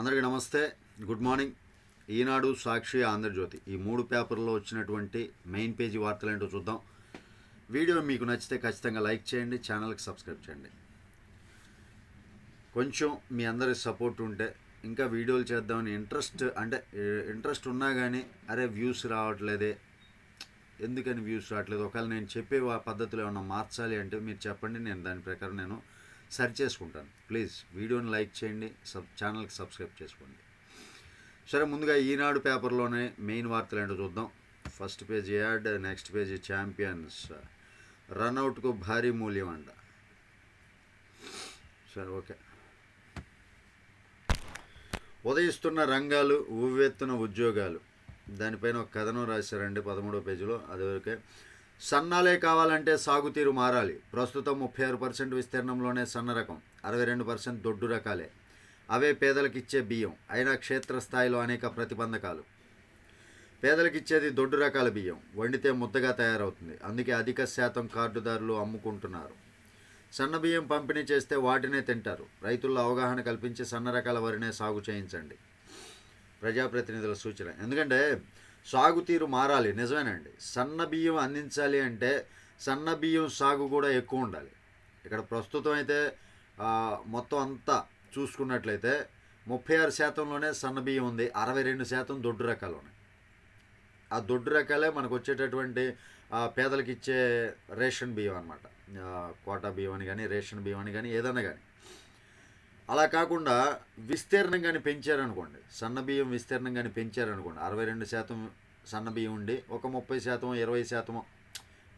అందరికీ నమస్తే. Good morning Eenadu Sakshi Andhra Jyothi. ఈ మూడు పేపర్లో వచ్చినటువంటి మెయిన్ పేజీ వార్తలు ఏంటో చూద్దాం. వీడియో మీకు నచ్చితే ఖచ్చితంగా లైక్ చేయండి ఛానల్కి సబ్స్క్రైబ్ చేయండి. కొంచెం మీ అందరి సపోర్ట్ ఉంటే ఇంకా వీడియోలు చేద్దామని ఇంట్రెస్ట్ అంటే ఇంట్రెస్ట్ ఉన్నా కానీ అరే వ్యూస్ రావట్లేదే. ఎందుకని వ్యూస్ రావట్లేదు? ఒకవేళ నేను చెప్పే పద్ధతిలో ఏమన్నా మార్చాలి అంటే మీరు చెప్పండి నేను దాని ప్రకారం నేను సరి చేసుకుంటాను. ప్లీజ్ వీడియోని లైక్ చేయండి సబ్ ఛానల్కి సబ్స్క్రైబ్ చేసుకోండి. సరే ముందుగా ఈనాడు పేపర్లోనే మెయిన్ వార్తలు ఏంటో చూద్దాం. First page ad next page champions. రన్అట్కు భారీ మూల్యం అంట. సరే ఓకే. ఉదయిస్తున్న రంగాలు ఉవ్వెత్తున ఉద్యోగాలు. దానిపైన ఒక కథనం రాశారండి పదమూడో పేజీలో. అదివరకే సన్నాలే కావాలంటే సాగుతీరు మారాలి. ప్రస్తుతం ముప్పై ఆరు పర్సెంట్ విస్తీర్ణంలోనే సన్న రకం అరవై రెండు పర్సెంట్ దొడ్డు రకాలే. అవే పేదలకిచ్చే బియ్యం అయినా క్షేత్రస్థాయిలో అనేక ప్రతిబంధకాలు. పేదలకిచ్చేది దొడ్డు రకాల బియ్యం వండితే ముద్దగా తయారవుతుంది. అందుకే అధిక శాతం కార్డుదారులు అమ్ముకుంటున్నారు. సన్న బియ్యం పంపిణీ చేస్తే వాటినే తింటారు. రైతుల్లో అవగాహన కల్పించి సన్న రకాల వరినే సాగు చేయించండి. ప్రజాప్రతినిధుల సూచన. ఎందుకంటే సాగుతీరు మారాలి. నిజమేనండి. సన్న బియ్యం అందించాలి అంటే సన్న బియ్యం సాగు కూడా ఎక్కువ ఉండాలి. ఇక్కడ ప్రస్తుతం అయితే మొత్తం అంతా చూసుకున్నట్లయితే ముప్పై ఆరు శాతంలోనే సన్న బియ్యం ఉంది. అరవై రెండు శాతం దొడ్డు రకాలు ఉన్నాయి ఆ దొడ్డు రకాలే మనకు వచ్చేటటువంటి పేదలకు ఇచ్చే రేషన్ బియ్యం అనమాట కోటా బియ్యం అని కానీ రేషన్ బియ్యం అని కానీ ఏదైనా కానీ అలా కాకుండా విస్తీర్ణం కానీ పెంచారనుకోండి. సన్న బియ్యం విస్తీర్ణం కానీ పెంచారనుకోండి. అరవై రెండు శాతం సన్న బియ్యం ఉండి ఒక ముప్పై శాతం ఇరవై శాతం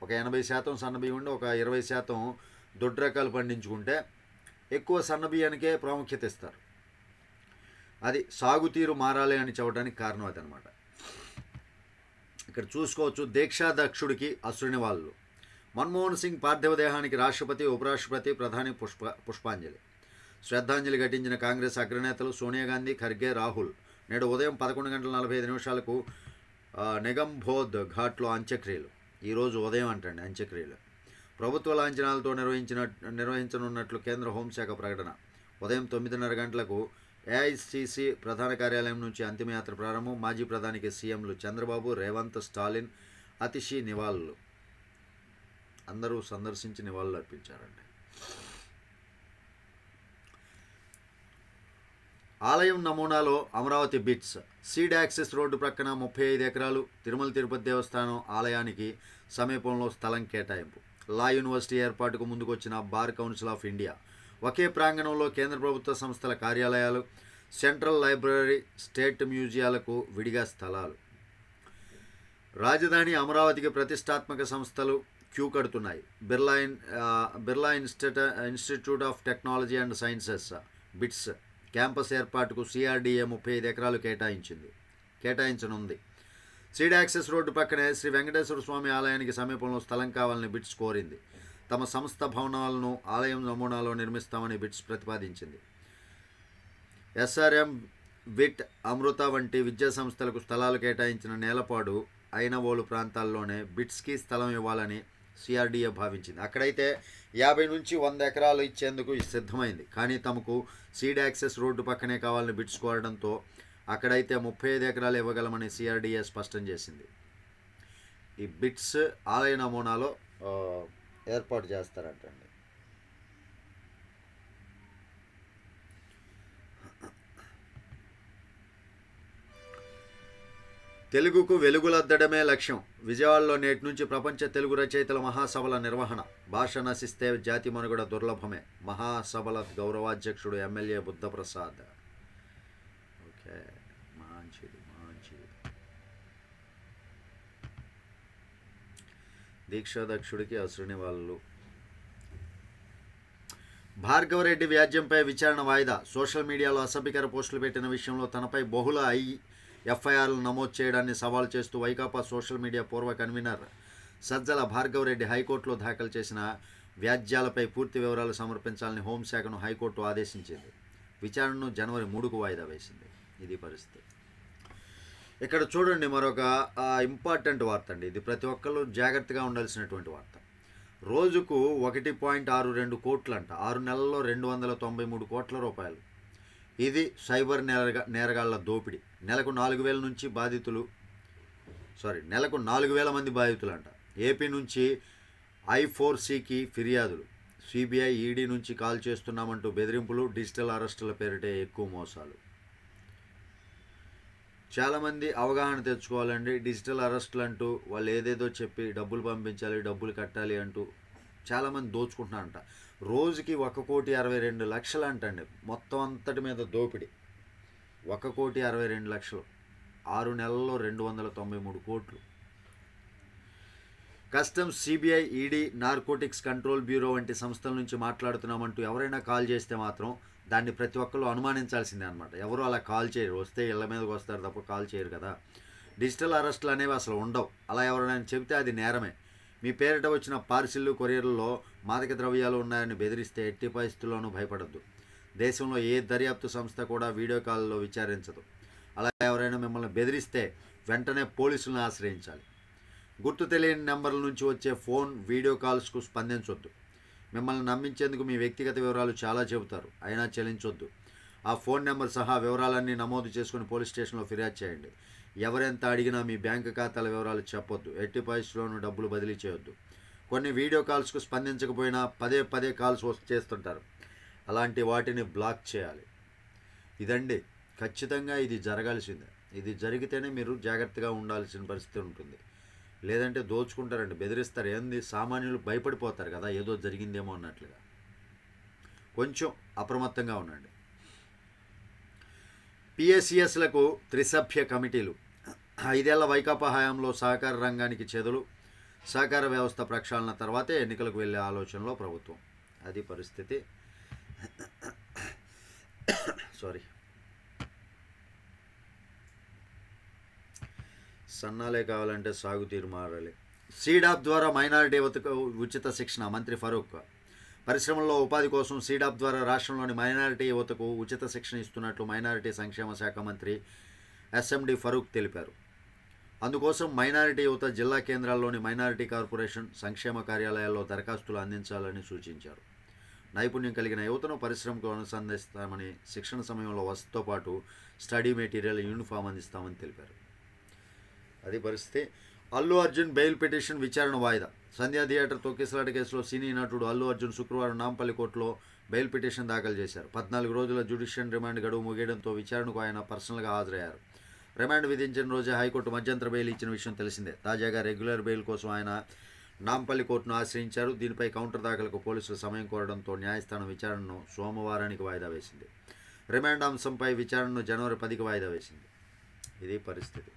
ఒక ఎనభై శాతం సన్న బియ్యం ఉండి ఒక ఇరవై శాతం దొడ్డు రకాలు పండించుకుంటే ఎక్కువ సన్న బియ్యానికే ప్రాముఖ్యత ఇస్తారు. అది సాగుతీరు మారాలి అని చెప్పడానికి కారణం అదనమాట. ఇక్కడ చూసుకోవచ్చు దీక్షాదక్షుడికి అశ్రుని వాళ్ళు. మన్మోహన్ సింగ్ పార్థివ దేహానికి రాష్ట్రపతి ఉపరాష్ట్రపతి ప్రధాని పుష్ప పుష్పాంజలి. శ్రద్ధాంజలి ఘటించిన కాంగ్రెస్ అగ్రనేతలు సోనియా గాంధీ ఖర్గే రాహుల్. నేడు ఉదయం పదకొండు గంటల నలభై ఐదు నిమిషాలకు నిగంభోద్ ఘాట్లో అంత్యక్రియలు. ఈరోజు ఉదయం అంటండి అంత్యక్రియలు. ప్రభుత్వ లాంఛనాలతో నిర్వహించిన నిర్వహించనున్నట్లు కేంద్ర హోంశాఖ ప్రకటన. ఉదయం తొమ్మిదిన్నర గంటలకు ఏఐసిసి ప్రధాన కార్యాలయం నుంచి అంతిమయాత్ర ప్రారంభం. మాజీ ప్రధానికి సీఎంలు చంద్రబాబు రేవంత్ స్టాలిన్ అతిషి నివాళులు. అందరూ సందర్శించి నివాళులు అర్పించారండి ఆలయం నమూనాలో Amaravati BITS seed access road ప్రక్కన ముప్పై ఐదు ఎకరాలు. తిరుమల తిరుపతి దేవస్థానం ఆలయానికి సమీపంలో స్థలం కేటాయింపు. లా యూనివర్సిటీ ఏర్పాటుకు ముందుకొచ్చిన బార్ కౌన్సిల్ ఆఫ్ ఇండియా. ఒకే ప్రాంగణంలో కేంద్ర ప్రభుత్వ సంస్థల కార్యాలయాలు సెంట్రల్ లైబ్రరీ స్టేట్ మ్యూజియాలకు విడిగా స్థలాలు. రాజధాని అమరావతికి ప్రతిష్టాత్మక సంస్థలు queue కడుతున్నాయి. Birla in Birla institute institute of technology and sciences BITS. Campus ఏర్పాటుకు సిఆర్డీఏ ముప్పై ఐదు ఎకరాలు కేటాయించింది. కేటాయించనుంది. సీడ్ యాక్సెస్ రోడ్డు పక్కనే శ్రీ వెంకటేశ్వర స్వామి ఆలయానికి సమీపంలో స్థలం కావాలని బిట్స్ కోరింది. తమ సంస్థ భవనాలను ఆలయం నమూనాలో నిర్మిస్తామని బిట్స్ ప్రతిపాదించింది. ఎస్ఆర్ఎం విట్ అమృత వంటి విద్యా సంస్థలకు స్థలాలు కేటాయించిన నేలపాడు అయినవోలు ప్రాంతాల్లోనే బిట్స్కి స్థలం ఇవ్వాలని సిఆర్డీఏ భావించింది. అక్కడైతే యాభై నుంచి వంద ఎకరాలు ఇచ్చేందుకు సిద్ధమైంది. కానీ తమకు సీడ్ యాక్సెస్ రోడ్డు పక్కనే కావాలని బిడ్చుకోవడంతో కోరడంతో అక్కడైతే ముప్పై ఐదు ఎకరాలు ఇవ్వగలమని సిఆర్డీఏ స్పష్టం చేసింది. ఈ బిట్స్ ఆలయ నమూనాలో ఏర్పాటు చేస్తారంటండి. తెలుగుకు వెలుగులద్దడమే లక్ష్యం. విజయవాడలో నేటి నుంచి ప్రపంచ తెలుగు రచయితల మహాసభల నిర్వహణ. భాష నశిస్తే జాతి మనుగడ దుర్లభమే. మహాసభల గౌరవాధ్యక్షుడు ఎమ్మెల్యే బుద్ధప్రసాద్. ఓకే. మంచిది మంచిది దీక్షాదక్షుడికి అసురుని వాళ్ళు. భార్గవరెడ్డి వ్యాజ్యంపై విచారణ వాయిదా. సోషల్ మీడియాలో అసభ్యకర పోస్టులు పెట్టిన విషయంలో తనపై బహుళ ఐ ఎఫ్ఐఆర్లు నమోదు చేయడాన్ని సవాల్ చేస్తూ వైకాపా సోషల్ మీడియా పూర్వ కన్వీనర్ సజ్జల భార్గవరెడ్డి హైకోర్టులో దాఖలు చేసిన వ్యాజ్యాలపై పూర్తి వివరాలు సమర్పించాలని హోంశాఖను హైకోర్టు ఆదేశించింది. విచారణను జనవరి మూడుకు వాయిదా వేసింది. ఇది పరిస్థితి. ఇక్కడ చూడండి మరొక ఇంపార్టెంట్ వార్త అండి. ఇది ప్రతి ఒక్కళ్ళు జాగ్రత్తగా ఉండాల్సినటువంటి వార్త. రోజుకు ఒకటి పాయింట్ ఆరు రెండు కోట్లంట. ఆరు నెలల్లో రెండు వందల తొంభై మూడు కోట్ల రూపాయలు. ఇది సైబర్ నేరగా నేరగాళ్ళ దోపిడీ. నెలకు నాలుగు వేల నుంచి బాధితులు సారీ నెలకు నాలుగు వేల మంది బాధితులు అంట ఏపీ నుంచి ఐ ఫోర్ సికి ఫిర్యాదులు. సిబిఐ ఈడీ నుంచి కాల్ చేస్తున్నామంటూ బెదిరింపులు డిజిటల్ అరెస్టుల పేరిటే ఎక్కువ మోసాలు. చాలామంది అవగాహన తెచ్చుకోవాలండి. డిజిటల్ అరెస్టులు అంటూ వాళ్ళు ఏదేదో చెప్పి డబ్బులు పంపించాలి డబ్బులు కట్టాలి అంటూ చాలామంది దోచుకుంటున్నారంట. రోజుకి ఒక కోటి అరవై రెండు లక్షలు అంటండి. మొత్తం అంతటి మీద దోపిడీ. ఒక కోటి అరవై రెండు లక్షలు. ఆరు నెలల్లో రెండు వందల తొంభై మూడు కోట్లు. Customs CBI ED narcotics control bureau వంటి సంస్థల నుంచి మాట్లాడుతున్నామంటూ ఎవరైనా కాల్ చేస్తే మాత్రం దాన్ని ప్రతి ఒక్కరు అనుమానించాల్సిందే అనమాట ఎవరు అలా కాల్ చేయరు. వస్తే ఇళ్ళ మీదకి వస్తారు తప్ప కాల్ చేయరు కదా. డిజిటల్ అరెస్టులు అనేవి అసలు ఉండవు. అలా ఎవరైనా చెబితే అది నేరమే. మీ పేరిట వచ్చిన పార్సిల్ కొరియర్లలో మాదక ద్రవ్యాలు ఉన్నాయని బెదిరిస్తే ఎట్టి పరిస్థితుల్లోనూ భయపడద్దు. దేశంలో ఏ దర్యాప్తు సంస్థ కూడా వీడియో కాల్లో విచారించదు. అలా ఎవరైనా మిమ్మల్ని బెదిరిస్తే వెంటనే పోలీసులను ఆశ్రయించాలి. గుర్తు తెలియని నెంబర్ల నుంచి వచ్చే ఫోన్ వీడియో కాల్స్కు స్పందించొద్దు. మిమ్మల్ని నమ్మించేందుకు మీ వ్యక్తిగత వివరాలు చాలా చెబుతారు. అయినా చెల్లించొద్దు. ఆ ఫోన్ నెంబర్ సహా వివరాలన్నీ నమోదు చేసుకుని పోలీస్ స్టేషన్లో ఫిర్యాదు చేయండి. ఎవరెంత అడిగినా మీ బ్యాంక్ ఖాతాల వివరాలు చెప్పొద్దు. ఎట్టి పరిస్థితుల్లోనూ డబ్బులు బదిలీ చేయొద్దు. కొన్ని వీడియో కాల్స్కు స్పందించకపోయినా పదే పదే కాల్స్ చేస్తుంటారు. అలాంటి వాటిని బ్లాక్ చేయాలి. ఇదండి. ఖచ్చితంగా ఇది జరగాల్సిందే. ఇది జరిగితేనే మీరు జాగ్రత్తగా ఉండాల్సిన పరిస్థితి ఉంటుంది. లేదంటే దోచుకుంటారండి. బెదిరిస్తారు. ఏంది? సామాన్యులు భయపడిపోతారు కదా. ఏదో జరిగిందేమో అన్నట్లుగా. కొంచెం అప్రమత్తంగా ఉండండి. పిఎస్సిఎస్లకు త్రిసభ్య కమిటీలు. ఐదేళ్ళ వైకాపా హయాంలో సహకార రంగానికి చెదులు. సహకార వ్యవస్థ ప్రక్షాళన తర్వాతే ఎన్నికలకు వెళ్ళే ఆలోచనలో ప్రభుత్వం. అది పరిస్థితి. సారీ సన్నాలే కావాలంటే సాగుతీరు మారాలి. సీడాప్ ద్వారా మైనారిటీ యువతకు ఉచిత శిక్షణ మంత్రి ఫరూక్. పరిశ్రమల్లో ఉపాధి కోసం సీడాప్ ద్వారా రాష్ట్రంలోని మైనారిటీ యువతకు ఉచిత శిక్షణ ఇస్తున్నట్లు మైనారిటీ సంక్షేమ శాఖ మంత్రి ఎస్ఎండి ఫరూక్ తెలిపారు. అందుకోసం మైనారిటీ యువత జిల్లా కేంద్రాల్లోని మైనారిటీ కార్పొరేషన్ సంక్షేమ కార్యాలయాల్లో దరఖాస్తులు అందించాలని సూచించారు. నైపుణ్యం కలిగిన యువతను పరిశ్రమకు అనుసంధిస్తామని శిక్షణ సమయంలో వసతితో పాటు స్టడీ మెటీరియల్ యూనిఫామ్ అందిస్తామని తెలిపారు. అది పరిస్థితి. అల్లు అర్జున్ బెయిల్ పిటిషన్ విచారణ వాయిదా. సంధ్యా థియేటర్ తొక్కిసలాట కేసులో సినీ నటుడు అల్లు అర్జున్ శుక్రవారం నాంపల్లి కోర్టులో బెయిల్ పిటిషన్ దాఖలు చేశారు. పద్నాలుగు రోజుల జ్యుడిషియల్ రిమాండ్ గడువు ముగియడంతో విచారణకు ఆయన పర్సనల్గా హాజరయ్యారు. రిమాండ్ విధించిన రోజే హైకోర్టు మధ్యంతర బెయిల్ ఇచ్చిన విషయం తెలిసిందే. తాజాగా రెగ్యులర్ బెయిల్ కోసం ఆయన నాంపల్లి కోర్టును ఆశ్రయించారు. దీనిపై కౌంటర్ దాఖలకు పోలీసులు సమయం కోరడంతో న్యాయస్థానం విచారణను సోమవారానికి వాయిదా వేసింది. రిమాండ్ అంశంపై విచారణను జనవరి పదికి వాయిదా వేసింది. ఇది పరిస్థితి.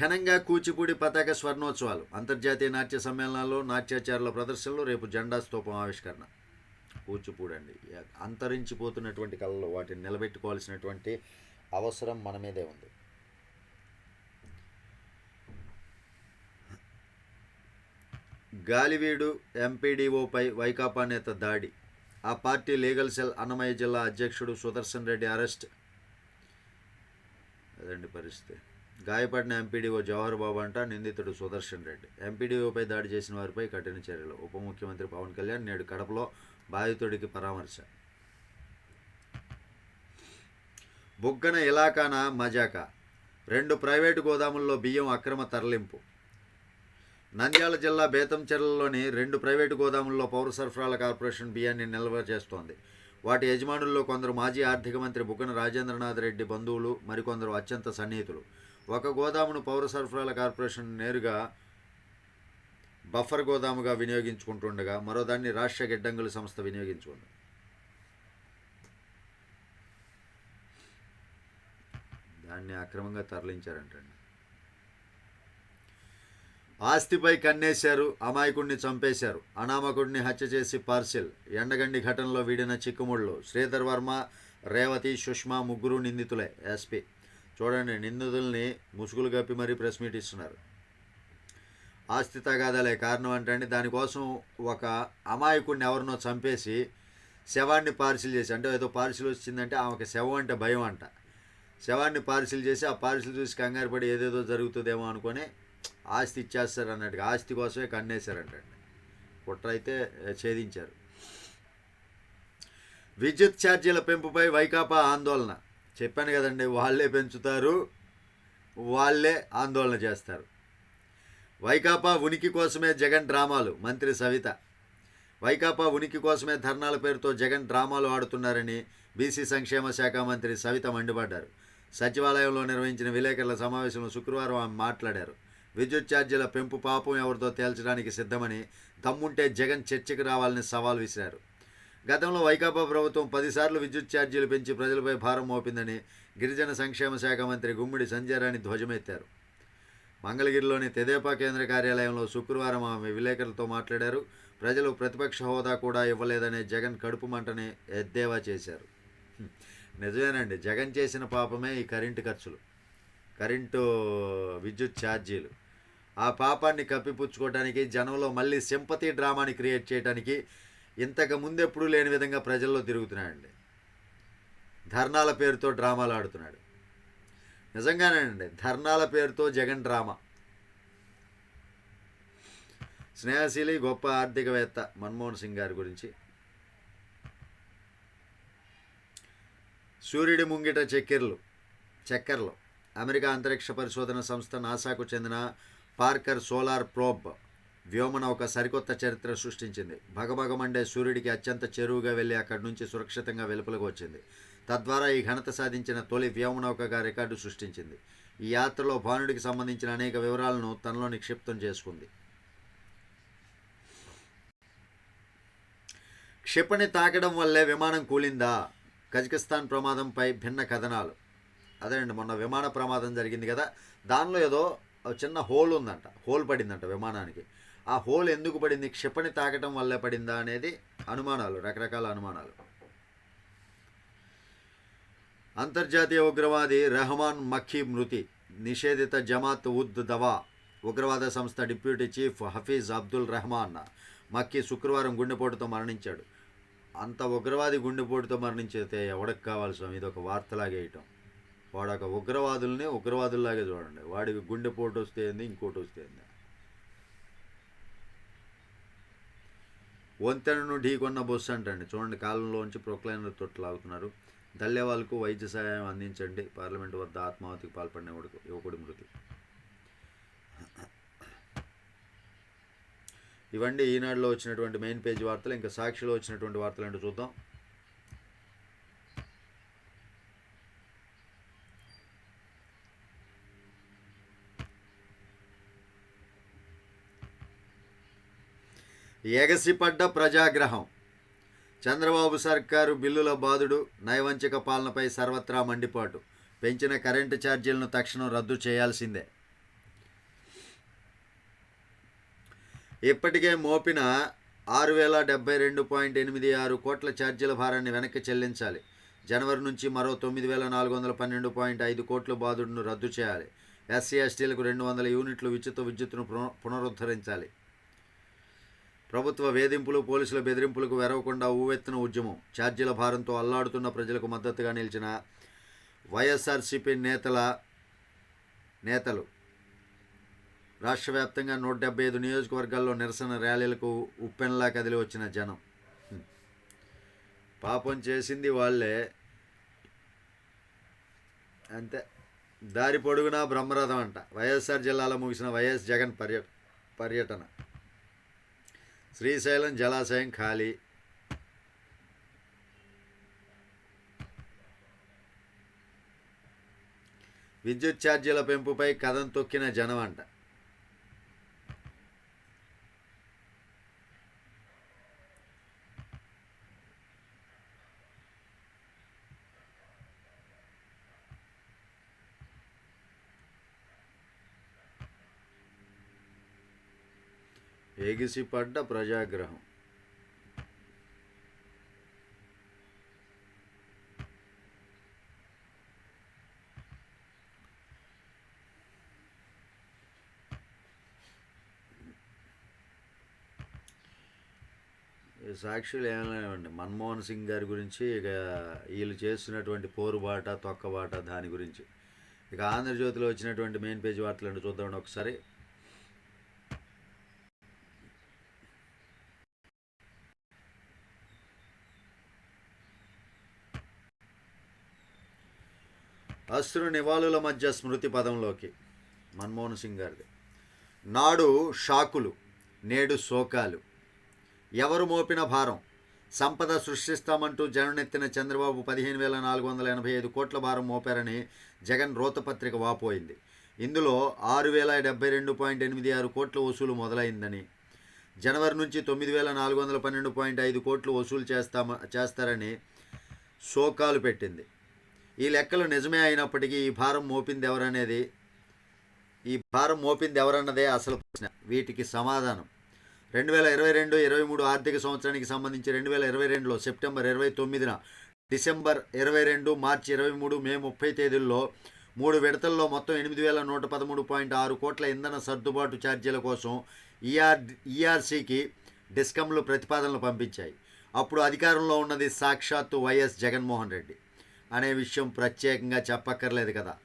ఘనంగా కూచిపూడి పతాక స్వర్ణోత్సవాలు. అంతర్జాతీయ నాట్య సమ్మేళనాల్లో నాట్యాచారుల ప్రదర్శనలు రేపు జెండా స్తూపం ఆవిష్కరణ. కూచిపూడండి. అంతరించిపోతున్నటువంటి కళలు వాటిని నిలబెట్టుకోవాల్సినటువంటి అవసరం మన మీదే ఉంది. గాలివీడు ఎంపీడీఓపై వైకాపా నేత దాడి. ఆ పార్టీ లీగల్ సెల్ అన్నమయ్య జిల్లా అధ్యక్షుడు సుదర్శన్ రెడ్డి అరెస్ట్. అదండి పరిస్థితి. గాయపడిన ఎంపీడీఓ జవహర్ బాబు అంట నిందితుడు సుదర్శన్ రెడ్డి. ఎంపీడీఓపై దాడి చేసిన వారిపై కఠిన చర్యలు. ఉప ముఖ్యమంత్రి పవన్ కళ్యాణ్ నేడు కడపలో బాధితుడికి పరామర్శ. బుగ్గన ఇలాకాన మజాక? రెండు ప్రైవేటు గోదాముల్లో బియ్యం అక్రమ తరలింపు. నంద్యాల జిల్లా బేతంచెర్లలోని రెండు ప్రైవేటు గోదాముల్లో పౌర సరఫరాల కార్పొరేషన్ బియ్యాన్ని నిల్వ చేస్తోంది. వాటి యజమానుల్లో కొందరు మాజీ ఆర్థిక మంత్రి బుగ్గన రాజేంద్రనాథ్ రెడ్డి బంధువులు మరికొందరు అత్యంత సన్నిహితులు. ఒక గోదామును పౌర సరఫరాల కార్పొరేషన్ నేరుగా బఫర్ గోదాముగా వినియోగించుకుంటుండగా మరో దాన్ని రాష్ట్ర గిడ్డంగుల సంస్థ వినియోగించుకుంటుంది దాన్ని అక్రమంగా తరలించారంటండి. ఆస్తిపై కన్నేశారు అమాయకుడిని చంపేశారు అనామకుడిని హత్య చేసి పార్సిల్ ఎండగండి ఘటనలో వీడిన చిక్కుముళ్ళు శ్రీధర్ వర్మ రేవతి సుష్మా ముగ్గురు నిందితులే ఎస్పీ. చూడండి నిందితుల్ని ముసుగులు కప్పి మరీ ప్రెస్ మీట్ ఇస్తున్నారు. ఆస్తి తగాదాలే కారణం అంటే దానికోసం ఒక అమాయకుడిని ఎవరినో చంపేసి శవాన్ని పార్సిల్ చేసి అంటే ఏదో పార్సిల్ వచ్చిందంటే ఆమెకి శవం అంటే భయం అంట. శవాన్ని పార్సిల్ చేసి ఆ పార్సిల్ చూసి కంగారు పడి ఏదేదో జరుగుతుందేమో అనుకొని ఆస్తి ఇచ్చేస్తారు అన్నట్టుగా ఆస్తి కోసమే కన్నేశారంటండి. కుట్ర అయితే ఛేదించారు. విద్యుత్ ఛార్జీల పెంపుపై వైకాపా ఆందోళన. చెప్పాను కదండి వాళ్ళే పెంచుతారు వాళ్ళే ఆందోళన చేస్తారు. వైకాపా ఉనికి కోసమే జగన్ డ్రామాలు మంత్రి సవిత. వైకాపా ఉనికి కోసమే ధర్నాల పేరుతో జగన్ డ్రామాలు ఆడుతున్నారని బీసీ సంక్షేమ శాఖ మంత్రి సవిత మండిపడ్డారు. సచివాలయంలో నిర్వహించిన విలేకరుల సమావేశంలో శుక్రవారం ఆమె మాట్లాడారు. విద్యుత్ ఛార్జీల పెంపు పాపం ఎవరితో తేల్చడానికి సిద్ధమని దమ్ముంటే జగన్ చర్చకు రావాలని సవాల్ విసిరారు. గతంలో వైకాపా ప్రభుత్వం పదిసార్లు విద్యుత్ ఛార్జీలు పెంచి ప్రజలపై భారం మోపిందని గిరిజన సంక్షేమ శాఖ మంత్రి గుమ్మిడి సంజయరాణి ధ్వజమెత్తారు. మంగళగిరిలోని తెదేపా కేంద్ర కార్యాలయంలో శుక్రవారం ఆమె విలేకరులతో మాట్లాడారు. ప్రజలు ప్రతిపక్ష హోదా కూడా ఇవ్వలేదనే జగన్ కడుపు మంటని ఎద్దేవా చేశారు. నిజమేనండి జగన్ చేసిన పాపమే ఈ కరెంటు ఖర్చులు కరెంటు విద్యుత్ ఛార్జీలు. ఆ పాపాన్ని కప్పిపుచ్చుకోవడానికి జనంలో మళ్ళీ సింపతి డ్రామాని క్రియేట్ చేయడానికి ఇంతకు ముందెప్పుడూ లేని విధంగా ప్రజల్లో తిరుగుతున్నాడండి. ధర్నాల పేరుతో డ్రామాలు ఆడుతున్నాడు. నిజంగానేనండి. ధర్నాల పేరుతో జగన్ డ్రామా. స్నేహశీలి గొప్ప ఆర్థికవేత్త మన్మోహన్ సింగ్ గారి గురించి. సూర్యుడి ముంగిట చక్కెరలు చక్కెరలు. అమెరికా అంతరిక్ష పరిశోధన సంస్థ నాసాకు చెందిన పార్కర్ సోలార్ ప్రోబ్ వ్యోమనౌక సరికొత్త చరిత్ర సృష్టించింది. భగభగమండే సూర్యుడికి అత్యంత చెరువుగా వెళ్ళి అక్కడి నుంచి సురక్షితంగా వెలుపలకు వచ్చింది. తద్వారా ఈ ఘనత సాధించిన తొలి వ్యోమనౌకగా రికార్డు సృష్టించింది. ఈ యాత్రలో భానుడికి సంబంధించిన అనేక వివరాలను తనలో నిక్షిప్తం చేసుకుంది. క్షిపణి తాకడం వల్లే విమానం కూలిందా? కజకిస్తాన్ ప్రమాదంపై భిన్న కథనాలు. అదేనండి మొన్న విమాన ప్రమాదం జరిగింది కదా. దానిలో ఏదో ఒక చిన్న హోల్ ఉందంట. హోల్ పడిందంట విమానానికి. ఆ హోల్ ఎందుకు పడింది? క్షిపణి తాకటం వల్లే పడిందా అనేది అనుమానాలు రకరకాల అనుమానాలు. అంతర్జాతీయ ఉగ్రవాది రెహమాన్ మక్కీ మృతి. నిషేధిత జమాత్ ఉద్ దవా. ఉగ్రవాద సంస్థ డిప్యూటీ చీఫ్ హఫీజ్ అబ్దుల్ రెహమాన్ మక్కీ శుక్రవారం గుండెపోటుతో మరణించాడు. అంత ఉగ్రవాది గుండెపోటుతో మరణించితే ఎవడికి కావాలి స్వామి? ఇది ఒక వార్తలాగేయటం వాడు ఒక ఉగ్రవాదుల్ని ఉగ్రవాదుల్లాగే చూడండి. వాడికి గుండెపోటు వస్తే ఏంది? ఇంకోటి వస్తే ఏంది? వంతెనను ఢీకొన్న బస్సు అంటండి. చూడండి కాలంలోంచి ప్రొక్లైనర్ తొట్టు లాగుతున్నారు. దల్లే వైద్య సహాయం అందించండి. పార్లమెంటు వద్ద ఆత్మాహుతికి పాల్పడిన యువకుడు- యువకుడి మృతి. ఇవండి ఈనాడులో వచ్చినటువంటి మెయిన్ పేజ్ వార్తలు. ఇంకా సాక్షిలో వచ్చినటువంటి వార్తలు అంటే చూద్దాం. ఎగసిపడ్డ ప్రజాగ్రహం. చంద్రబాబు సర్కారు బిల్లుల బాధుడు నైవంచిక పాలనపై సర్వత్రా మండిపాటు. పెంచిన కరెంటు ఛార్జీలను తక్షణం రద్దు చేయాల్సిందే. ఇప్పటికే మోపిన ఆరు వేల డెబ్బై రెండు పాయింట్ ఎనిమిది ఆరు కోట్ల ఛార్జీల భారాన్ని వెనక్కి చెల్లించాలి. జనవరి నుంచి మరో తొమ్మిది వేల నాలుగు వందల పన్నెండు పాయింట్ ఐదు కోట్ల బాధుడును రద్దు చేయాలి. ఎస్సీ ఎస్టీలకు రెండు వందల యూనిట్లు ఉచిత విద్యుత్తును పున- పునరుద్ధరించాలి. ప్రభుత్వ వేధింపులు పోలీసుల బెదిరింపులకు వెరవకుండా ఊవెత్తిన ఉద్యమం. ఛార్జీల భారంతో అల్లాడుతున్న ప్రజలకు మద్దతుగా నిలిచిన వైఎస్ఆర్సీపీ నేతల నేతలు. రాష్ట్ర వ్యాప్తంగా నూట డెబ్బై ఐదు నియోజకవర్గాల్లో నిరసన ర్యాలీలకు ఉప్పెన్లా కదిలి వచ్చిన జనం. పాపం చేసింది వాళ్ళే. అంతే. దారి పొడుగునా బ్రహ్మరథం అంట. వైఎస్ఆర్ జిల్లాలో ముగిసిన వైఎస్ జగన్ పర్య పర్యటన. శ్రీశైలం జలాశయం ఖాళీ. విద్యుత్ ఛార్జీల పెంపుపై కథం తొక్కిన జనం అంట ఎగిసిపడ్డ ప్రజాగ్రహం. సాక్షులు ఏమలేవండి మన్మోహన్ సింగ్ గారి గురించి ఇక వీళ్ళు చేస్తున్నటువంటి పోరుబాట తొక్కబాట దాని గురించి. ఇక ఆంధ్రజ్యోతిలో వచ్చినటువంటి మెయిన్ పేజ్ వార్తలు చూద్దామండి ఒకసారి. అశ్రు నివాళుల మధ్య స్మృతి పదంలోకి మన్మోహన్ సింగ్ గారిది. నాడు షాకులు నేడు శోకాలు. ఎవరు మోపిన భారం? సంపద సృష్టిస్తామంటూ జననెత్తిన చంద్రబాబు పదిహేను వేల నాలుగు వందల ఎనభై ఐదు కోట్ల భారం మోపారని జగన్ రోతపత్రిక వాపోయింది. ఇందులో ఆరు వేల డెబ్బై రెండు పాయింట్ ఎనిమిది ఆరు కోట్ల వసూలు మొదలైందని జనవరి నుంచి తొమ్మిది వేల నాలుగు వందల పన్నెండు పాయింట్ ఐదు కోట్లు వసూలు చేస్తామ చేస్తారని శోకాలు పెట్టింది. ఈ లెక్కలు నిజమే అయినప్పటికీ ఈ భారం మోపింది ఎవరనేది ఈ భారం మోపింది ఎవరన్నదే అసలు ప్రశ్న. వీటికి సమాధానం. రెండు వేల ఇరవై రెండు ఇరవై మూడు ఆర్థిక సంవత్సరానికి సంబంధించి రెండు వేల ఇరవై రెండులో సెప్టెంబర్ ఇరవై తొమ్మిదిన డిసెంబర్ ఇరవై రెండు మార్చి ఇరవై మూడు మే ముప్పై తేదీల్లో మూడు విడతల్లో మొత్తం ఎనిమిది వేల నూట పదమూడు పాయింట్ ఆరు కోట్ల ఇంధన సర్దుబాటు ఛార్జీల కోసం ఈఆర్ ఈఆర్సీకి డిస్కంలు ప్రతిపాదనలు పంపించాయి. అప్పుడు అధికారంలో ఉన్నది సాక్షాత్తు వైఎస్ జగన్మోహన్ రెడ్డి. అనే విషయం ప్రత్యేకంగా చెప్పక్కర్లేదు కదా.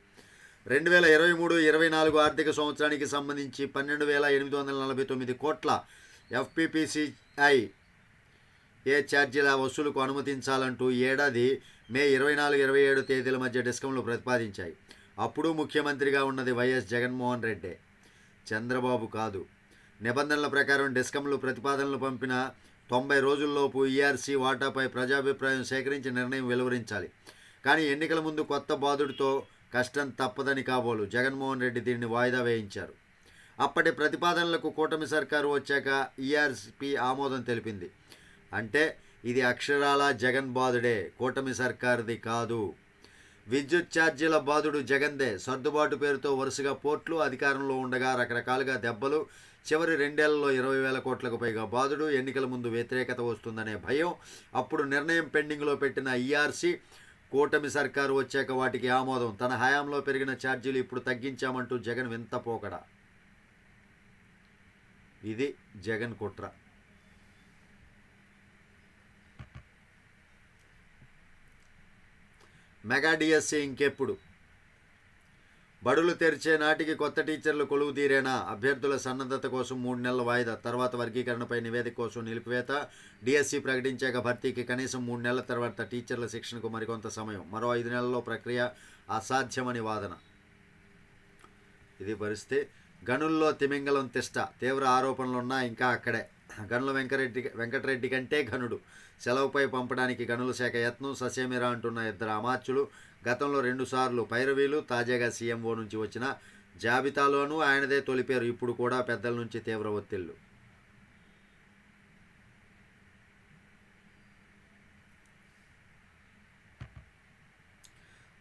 రెండు వేల ఇరవై మూడు ఇరవై నాలుగు ఆర్థిక సంవత్సరానికి సంబంధించి పన్నెండు వేల ఎనిమిది వందల నలభై తొమ్మిది కోట్ల ఎఫ్పిపిసిఐ ఏ ఛార్జీల వసూలుకు అనుమతించాలంటూ ఏడాది మే ఇరవై నాలుగు ఇరవై ఏడు తేదీల మధ్య డిస్కంలు ప్రతిపాదించాయి. అప్పుడు ముఖ్యమంత్రిగా ఉన్నది వైఎస్ జగన్మోహన్ రెడ్డే. చంద్రబాబు కాదు. నిబంధనల ప్రకారం డిస్కంలు ప్రతిపాదనలు పంపిన తొంభై రోజుల్లోపు ఈఆర్సీ వాటాపై ప్రజాభిప్రాయం సేకరించి నిర్ణయం వెలువరించాలి. కానీ ఎన్నికల ముందు కొత్త బాధుడితో కష్టం తప్పదని కాబోలు జగన్మోహన్ రెడ్డి దీన్ని వాయిదా వేయించారు. అప్పటి ప్రతిపాదనలకు కూటమి సర్కారు వచ్చాక ఈఆర్పి ఆమోదం తెలిపింది. అంటే ఇది అక్షరాల జగన్ బాధుడే కూటమి సర్కారుది కాదు. విద్యుత్ ఛార్జీల బాధుడు జగన్దే సర్దుబాటు పేరుతో వరుసగా పోర్ట్లు అధికారంలో ఉండగా రకరకాలుగా దెబ్బలు చివరి రెండేళ్ళలో ఇరవై వేల కోట్లకు పైగా బాధుడు ఎన్నికల ముందు వ్యతిరేకత వస్తుందనే భయం అప్పుడు నిర్ణయం పెండింగ్లో పెట్టిన ఈఆర్సీ కూటమి సర్కారు వచ్చాక వాటికి ఆమోదం. తన హయాంలో పెరిగిన ఛార్జీలు ఇప్పుడు తగ్గించామంటూ జగన్ వింతపోకడా ఇది జగన్ కుట్ర. మెగా డిఎస్సీ ఇంకెప్పుడు? బడులు తెరిచే నాటికి కొత్త టీచర్లు కొలువు తీరేనా? అభ్యర్థుల సన్నద్ధత కోసం మూడు నెలల వాయిదా. తర్వాత వర్గీకరణపై నివేదిక కోసం నిలిపివేత. డిఎస్సి ప్రకటించాక భర్తీకి కనీసం మూడు నెలల తర్వాత టీచర్ల శిక్షణకు మరికొంత సమయం. మరో ఐదు నెలల్లో ప్రక్రియ అసాధ్యమని వాదన. ఇది పరిస్థితి. గనుల్లో తిమింగలం తిష్ట. తీవ్ర ఆరోపణలున్నా ఇంకా అక్కడే. గనుల వెంకరెడ్డి వెంకటరెడ్డి కంటే ఘనుడు. సెలవుపై పంపడానికి గనుల శాఖ యత్నం ససేమిరా అంటున్న ఇద్దరు అమాత్యులు. గతంలో రెండుసార్లు పైరవీలు తాజాగా సీఎంఓ నుంచి వచ్చిన జాబితాలోనూ ఆయనదే తొలిపేరు. ఇప్పుడు కూడా పెద్దల నుంచి తీవ్ర ఒత్తిళ్ళు.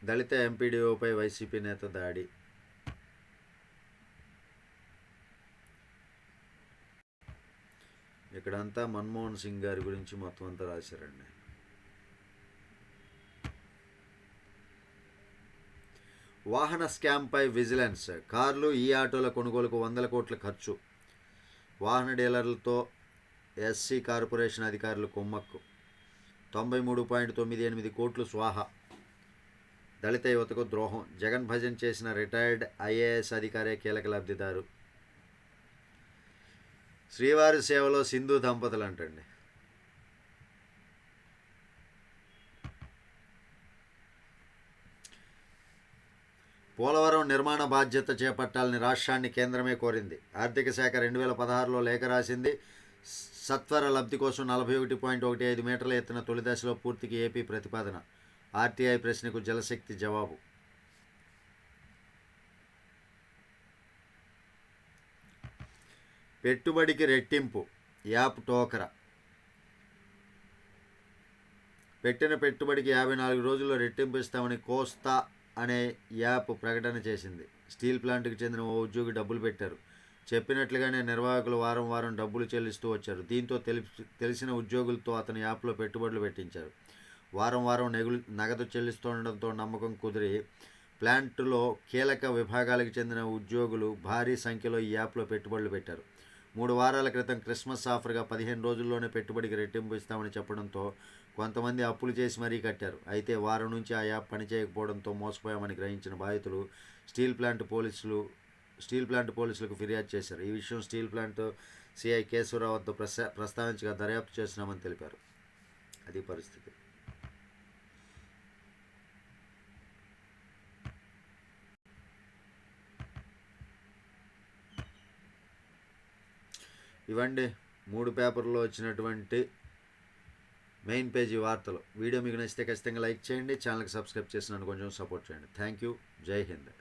దళిత ఎంపీడీఓపై వైసీపీ నేత దాడి. ఇక్కడంతా మన్మోహన్ సింగ్ గారి గురించి మొత్తం అంతా రాశారండి. వాహన స్కామ్పై విజిలెన్స్. కార్లు ఈ ఆటోల కొనుగోలుకు వందల కోట్ల ఖర్చు. వాహన డీలర్లతో ఎస్సీ కార్పొరేషన్ అధికారులు కుమ్మక్కు. తొంభై మూడు పాయింట్ తొమ్మిది ఎనిమిది కోట్లు స్వాహ. దళిత యువతకు ద్రోహం. జగన్ భజన్ చేసిన రిటైర్డ్ ఐఏఎస్ అధికారే కీలక లబ్ధిదారు. శ్రీవారి సేవలో సింధు దంపతులు అంటండి పోలవరం నిర్మాణ బాధ్యత చేపట్టాలని రాష్ట్రాన్ని కేంద్రమే కోరింది. ఆర్థిక శాఖ రెండు వేల పదహారులో లేఖ రాసింది సత్వర లబ్ధి కోసం నలభై ఒకటి పాయింట్ ఒకటి ఐదు మీటర్ల ఎత్తున తొలి దశలో పూర్తికి ఏపీ ప్రతిపాదన. ఆర్టీఐ ప్రశ్నకు జలశక్తి జవాబు. పెట్టుబడికి రెట్టింపు యాప్ టోకరా. పెట్టిన పెట్టుబడికి యాభై నాలుగు రోజుల్లో రెట్టింపు ఇస్తామని కోస్తా అనే యాప్ ప్రకటన చేసింది. స్టీల్ ప్లాంట్కి చెందిన ఓ ఉద్యోగి డబ్బులు పెట్టారు. చెప్పినట్లుగానే నిర్వాహకులు వారం వారం డబ్బులు చెల్లిస్తూ వచ్చారు. దీంతో తెలిసి తెలిసిన ఉద్యోగులతో అతని యాప్లో పెట్టుబడులు పెట్టించారు. వారం వారం నెగులు నగదు చెల్లిస్తుండడంతో నమ్మకం కుదిరి ప్లాంట్లో కీలక విభాగాలకు చెందిన ఉద్యోగులు భారీ సంఖ్యలో ఈ యాప్లో పెట్టుబడులు పెట్టారు. మూడు వారాల క్రితం క్రిస్మస్ ఆఫర్గా పదిహేను రోజుల్లోనే పెట్టుబడికి రెట్టింపు ఇస్తామని చెప్పడంతో కొంతమంది అప్పులు చేసి మరీ కట్టారు. అయితే వారం నుంచి ఆ యాప్ పనిచేయకపోవడంతో మోసపోయామని గ్రహించిన బాధితులు స్టీల్ ప్లాంట్ పోలీసులు స్టీల్ ప్లాంట్ పోలీసులకు ఫిర్యాదు చేశారు. ఈ విషయం స్టీల్ ప్లాంట్ సిఐ కేశవరావు వద్ద ప్రస్తా ప్రస్తావించగా దర్యాప్తు చేస్తున్నామని తెలిపారు. అది పరిస్థితి. ఇవ్వండి. మూడు పేపర్లో వచ్చినటువంటి మెయిన్ పేజీ వార్తలు. వీడియో మీకు నచ్చితే ఖచ్చితంగా లైక్ చేయండి. ఛానల్కి సబ్స్క్రైబ్ చేసి నన్ను కొంచెం సపోర్ట్ చేయండి. Thank you. జై హింద్.